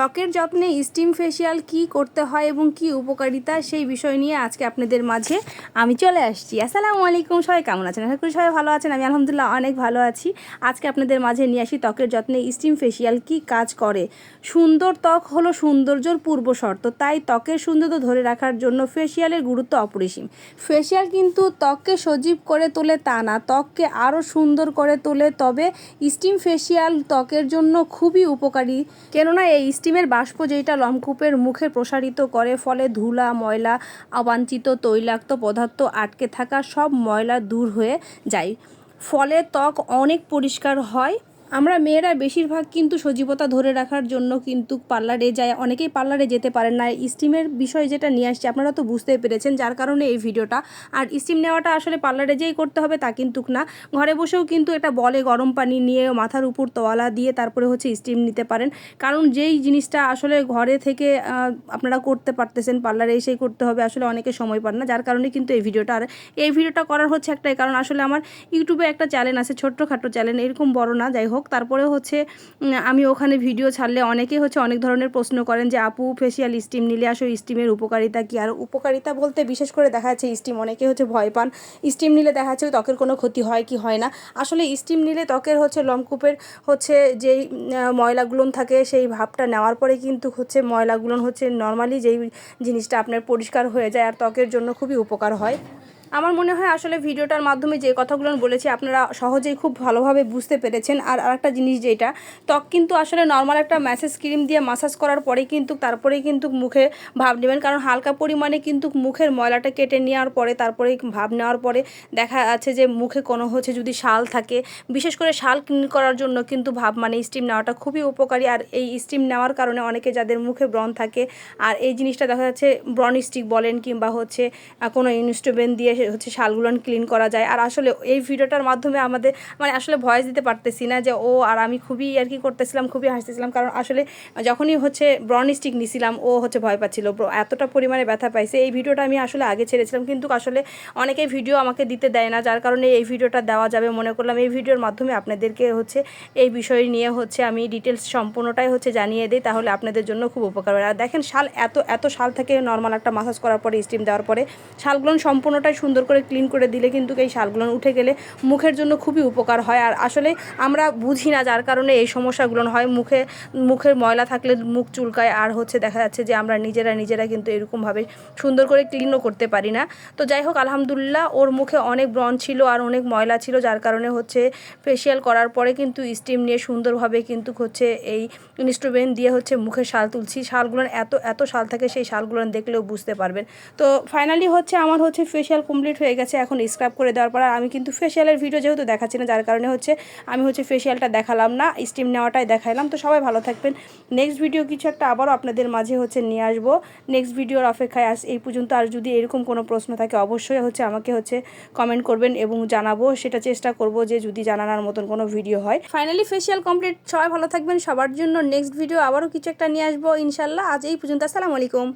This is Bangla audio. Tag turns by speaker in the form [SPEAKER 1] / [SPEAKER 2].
[SPEAKER 1] ত্বকের যত্নে স্টিম ফেসিয়াল কি করতে হয় এবং কি উপকারিতা সেই বিষয় নিয়ে আজকে আপনাদের মাঝে আমি চলে আসছি। আসসালামু আলাইকুম, সবাই কেমন আছেন? আশা করি সবাই ভালো আছেন, আমি আলহামদুলিল্লাহ অনেক ভালো আছি। আজকে আপনাদের মাঝে নিয়ে আসি ত্বকের যত্নে স্টিম ফেসিয়াল কি কাজ করে। সুন্দর ত্বক হলো সৌন্দর্যর পূর্ব শর্ত, তাই ত্বকের সৌন্দর্য ধরে রাখার জন্য ফেসিয়ালের গুরুত্ব অপরিসীম। ফেসিয়াল কিন্তু ত্বককে সজীব করে তোলে তা না, ত্বককে আরও সুন্দর করে তোলে, তবে স্টিম ফেসিয়াল ত্বকের জন্য খুবই উপকারী। কেননা এই স্টিমের বাষ্প যেটা লমকূপের মুখে প্রসারিত করে, ফলে ধুলা, ময়লা, অবাঞ্ছিত তৈলাক্ত পদার্থ আটকে থাকা সব ময়লা দূর হয়ে যায়। ফলে ত্বক অনেক পরিষ্কার হয় আমরা মেয়েরা বেশিরভাগ কিন্তু সজীবতা ধরে রাখার জন্য কিন্তু পার্লারে যায়। অনেকেই পার্লারে যেতে পারেন না। স্টিমের বিষয় যেটা নিয়ে আসছে, আপনারা তো বুঝতেই পেরেছেন, যার কারণে এই ভিডিওটা। আর স্টিম নেওয়াটা আসলে পার্লারে যেই করতে হবে তা কিন্তু না। ঘরে বসেও কিন্তু এটা বলে গরম পানি নিয়ে মাথার উপর তোয়ালা দিয়ে তারপরে হচ্ছে স্টিম নিতে পারেন। কারণ যেই জিনিসটা আসলে ঘরে থেকে আপনারা করতে পারতেছেন, পার্লারে এসেই করতে হবে, আসলে অনেকে সময় পান না। যার কারণে কিন্তু এই ভিডিওটা আর এই ভিডিওটা করার হচ্ছে একটাই কারণ, আসলে আমার ইউটিউবে একটা চ্যানেল আছে, ছোট্টখাটো চ্যানেল, এরকম বড় না, যাই হোক। তারপরে হচ্ছে আমি ওখানে ভিডিও ছাড়লে অনেকেই হচ্ছে অনেক ধরনের প্রশ্ন করেন যে আপু ফেসিয়াল স্টিম নিলে আসলে স্টিমের উপকারিতা কী? আর উপকারিতা বলতে বিশেষ করে দেখা যাচ্ছে স্টিম অনেকে হচ্ছে ভয় পান। স্টিম নিলে দেখা যাচ্ছে ত্বকের কোনো ক্ষতি হয় কি হয় না। আসলে স্টিম নিলে ত্বকের হচ্ছে লমকূপের হচ্ছে যেই উম, আহ, ময়লাগুলো থাকে সেই ভাবটা নেওয়ার পরে কিন্তু হচ্ছে ময়লাগুলো হচ্ছে নর্মালি যেই জিনিসটা আপনার পরিষ্কার হয়ে যায় আর ত্বকের জন্য খুবই উপকার হয়। আমার মনে হয় আসলে ভিডিওটার মাধ্যমে যে কথাগুলো বলেছি, আপনারা সহজেই খুব ভালোভাবে বুঝতে পেরেছেন। আর আরেকটা জিনিস যেটা, ত্বক কিন্তু আসলে নর্মাল একটা ম্যাসেজ ক্রিম দিয়ে মাসাজ করার পরে কিন্তু, তারপরেই কিন্তু মুখে ভাব নেবেন। কারণ হালকা পরিমাণে কিন্তু মুখের ময়লাটা কেটে নেওয়ার পরে, তারপরেই ভাব নেওয়ার পরে দেখা যাচ্ছে যে মুখে কোনো হচ্ছে যদি শাল থাকে, বিশেষ করে শাল ক্লিন করার জন্য কিন্তু ভাব মানে স্টিম নেওয়াটা খুবই উপকারী। আর এই স্টিম নেওয়ার কারণে অনেকে যাদের মুখে ব্রণ থাকে, আর এই জিনিসটা দেখা যাচ্ছে ব্রন স্টিক বলেন কিংবা হচ্ছে কোনো ইনস্ট্রুমেন্ট দিয়ে হচ্ছে শালগুলো ক্লিন করা যায়। আর আসলে এই ভিডিওটার মাধ্যমে আমাদের মানে আসলে ভয়েস দিতে পারতেছি না যে, ও আর আমি খুবই আর কি করতেছিলাম, খুবই হাসতেছিলাম। কারণ আসলে যখনই হচ্ছে ব্রন স্টিক নিছিলাম, ও হচ্ছে ভয় পাচ্ছিল। এতটা পরিমাণে ব্যথা পাইছে। এই ভিডিওটা আমি আসলে আগে ছেড়েছিলাম, কিন্তু আসলে অনেকেই ভিডিও আমাকে দিতে দেয় না, যার কারণে এই ভিডিওটা দেওয়া যাবে মনে করলাম। এই ভিডিওর মাধ্যমে আপনাদেরকে হচ্ছে এই বিষয় নিয়ে হচ্ছে আমি ডিটেলস সম্পূর্ণটাই হচ্ছে জানিয়ে দিই, তাহলে আপনাদের জন্য খুব উপকার হবে। আর দেখেন, শাল এত এত শাল থেকে নর্মাল একটা মাসাজ করার পরে স্টিম দেওয়ার পরে, শালগুলো সম্পূর্ণটাই সুন্দর করে ক্লিন করে দিলে কিন্তু এই শালগুলো উঠে গেলে মুখের জন্য খুবই উপকার হয়। আর আসলে আমরা বুঝি না যার কারণে এই সমস্যাগুলো হয়। মুখে, মুখের ময়লা থাকলে মুখ চুলকায়। আর হচ্ছে দেখা যাচ্ছে যে আমরা নিজেরা নিজেরা কিন্তু এরকমভাবে সুন্দর করে ক্লিনও করতে পারি না। তো যাই হোক, আলহামদুলিল্লাহ ওর মুখে অনেক ব্রণ ছিল আর অনেক ময়লা ছিল, যার কারণে হচ্ছে ফেসিয়াল করার পরে কিন্তু স্টিম নিয়ে সুন্দরভাবে কিন্তু হচ্ছে এই ইনস্ট্রুমেন্ট দিয়ে হচ্ছে মুখে শাল তুলছি। শালগুলোর এত এত শাল থাকে, সেই শালগুলো দেখলেও বুঝতে পারবেন। তো ফাইনালি হচ্ছে আমার হচ্ছে ফেসিয়াল কমপ্লিট হয়ে গেছে, এখন স্ক্রাব করে দেওয়ার পর আর আমি কিন্তু ফেশিয়ালের ভিডিও যেহেতু দেখাচ্ছি না, যার কারণে হচ্ছে আমি হচ্ছে ফেশিয়ালটা দেখালাম না স্টিম নেওয়াটাই দেখাইলাম। তো সবাই ভালো থাকবেন। নেক্সট ভিডিও কিছু একটা আবারও আপনাদের মাঝে হচ্ছে নিয়ে আসব। নেক্সট ভিডিওর অপেক্ষায় আস এই পর্যন্ত। আর যদি এরকম কোনো প্রশ্ন থাকে, অবশ্যই হচ্ছে আমাকে হচ্ছে কমেন্ট করবেন এবং জানাব। সেটা চেষ্টা করব যে যদি জানানোর মতন কোনো ভিডিও হয়। ফাইনালি ফেশিয়াল কমপ্লিট সবাই ভালো থাকবেন। সবার জন্য নেক্সট ভিডিও আবারও কিছু একটা নিয়ে আসব, ইনশাল্লাহ। আজ এই পর্যন্ত। আসসালামু আলাইকুম।